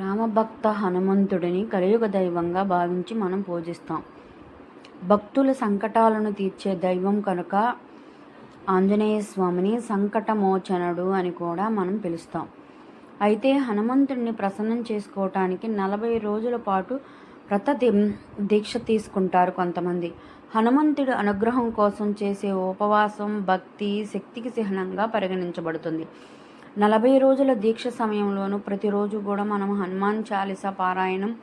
రామభక్త హనుమంతుడిని కలియుగ దైవంగా భావించి మనం పూజిస్తాం. భక్తుల సంకటాలను తీర్చే దైవం కనుక ఆంజనేయ స్వామిని సంకటమోచనుడు అని కూడా మనం పిలుస్తాం. అయితే హనుమంతుడిని ప్రసన్నం చేసుకోవటానికి నలభై రోజుల పాటు వ్రత దీక్ష తీసుకుంటారు కొంతమంది. హనుమంతుడి అనుగ్రహం కోసం చేసే ఉపవాసం భక్తి శక్తికి చిహ్నంగా పరిగణించబడుతుంది. నలభై రోజుల దీక్ష సమయంలోనూ ప్రతిరోజు కూడా మనం హనుమాన్ చాలిస పారాయణం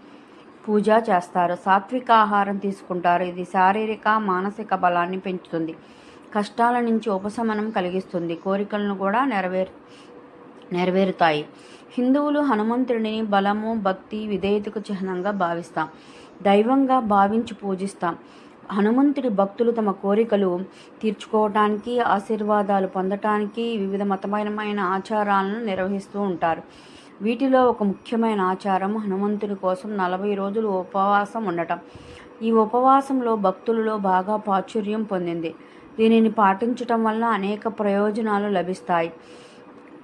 పూజ చేస్తారు. సాత్విక ఆహారం తీసుకుంటారు. ఇది శారీరక మానసిక బలాన్ని పెంచుతుంది. కష్టాల నుంచి ఉపశమనం కలిగిస్తుంది. కోరికలను కూడా నెరవేరు నెరవేరుతాయి. హిందువులు హనుమంతుడిని బలము భక్తి విధేయతకు చిహ్నంగా భావిస్తాం. దైవంగా భావించి పూజిస్తాం. హనుమంతుడి భక్తులు తమ కోరికలు తీర్చుకోవటానికి ఆశీర్వాదాలు పొందటానికి వివిధ మతపరమైన ఆచారాలను నిర్వహిస్తూ ఉంటారు. వీటిలో ఒక ముఖ్యమైన ఆచారం హనుమంతుడి కోసం నలభై రోజులు ఉపవాసం ఉండటం. ఈ ఉపవాసంలో భక్తులలో బాగా ప్రాచుర్యం పొందింది. దీనిని పాటించటం వల్ల అనేక ప్రయోజనాలు లభిస్తాయి.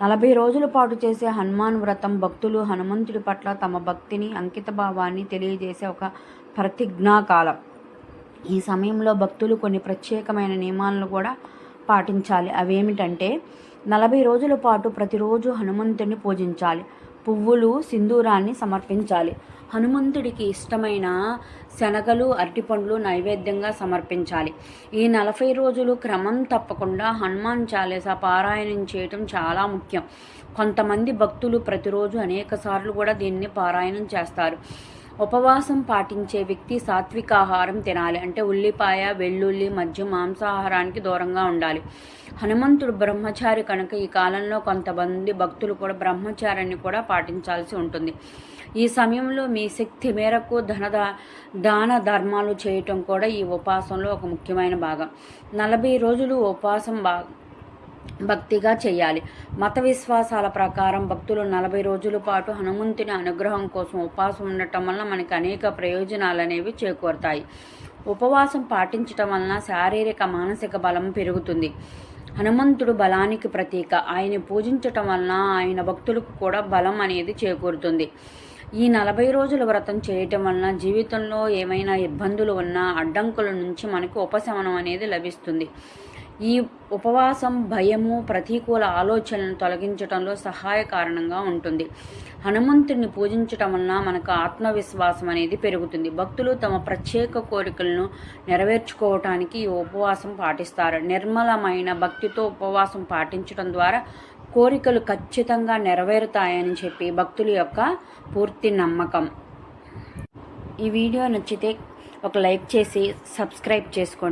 నలభై రోజుల పాటు చేసే హనుమాన్ వ్రతం భక్తులు హనుమంతుడి పట్ల తమ భక్తిని అంకిత భావాన్ని తెలియజేసే ఒక ప్రతిజ్ఞాకాలం. ఈ సమయంలో భక్తులు కొన్ని ప్రత్యేకమైన నియమాలను కూడా పాటించాలి. అవేమిటంటే నలభై రోజుల పాటు ప్రతిరోజు హనుమంతుడిని పూజించాలి. పువ్వులు సింధూరాన్ని సమర్పించాలి. హనుమంతుడికి ఇష్టమైన శనగలు అరటిపండ్లు నైవేద్యంగా సమర్పించాలి. ఈ నలభై రోజులు క్రమం తప్పకుండా హనుమాన్ చాలీస పారాయణం చేయటం చాలా ముఖ్యం. కొంతమంది భక్తులు ప్రతిరోజు అనేక సార్లు కూడా దీన్ని పారాయణం చేస్తారు. ఉపవాసం పాటించే వ్యక్తి సాత్విక ఆహారం తినాలి. అంటే ఉల్లిపాయ వెల్లుల్లి మధ్య మాంసాహారానికి దూరంగా ఉండాలి. హనుమంతుడు బ్రహ్మచారి కనుక ఈ కాలంలో కొంతమంది భక్తులు కూడా బ్రహ్మచారిని కూడా పాటించాల్సి ఉంటుంది. ఈ సమయంలో మీ శక్తి మేరకు ధన దాన ధర్మాలు చేయటం కూడా ఈ ఉపవాసంలో ఒక ముఖ్యమైన భాగం. నలభై రోజులు ఉపవాసం బా భక్తిగా చేయాలి. మత విశ్వాసాల ప్రకారం భక్తులు నలభై రోజుల పాటు హనుమంతుని అనుగ్రహం కోసం ఉపవాసం ఉండటం వల్ల మనకి అనేక ప్రయోజనాలు అనేవి చేకూరుతాయి. ఉపవాసం పాటించటం వలన శారీరక మానసిక బలం పెరుగుతుంది. హనుమంతుడు బలానికి ప్రతీక. ఆయన పూజించటం వలన ఆయన భక్తులకు కూడా బలం అనేది చేకూరుతుంది. ఈ నలభై రోజుల వ్రతం చేయటం వలన జీవితంలో ఏమైనా ఇబ్బందులు ఉన్నా అడ్డంకుల నుంచి మనకు ఉపశమనం అనేది లభిస్తుంది. ఈ ఉపవాసం భయము ప్రతికూల ఆలోచనలను తొలగించడంలో సహాయ కారణంగా ఉంటుంది. హనుమంతుడిని పూజించటం వలన మనకు ఆత్మవిశ్వాసం అనేది పెరుగుతుంది. భక్తులు తమ ప్రత్యేక కోరికలను నెరవేర్చుకోవటానికి ఈ ఉపవాసం పాటిస్తారు. నిర్మలమైన భక్తితో ఉపవాసం పాటించడం ద్వారా కోరికలు ఖచ్చితంగా నెరవేరుతాయని చెప్పి భక్తుల యొక్క పూర్తి నమ్మకం. ఈ వీడియో నచ్చితే ఒక లైక్ చేసి సబ్స్క్రైబ్ చేసుకోండి.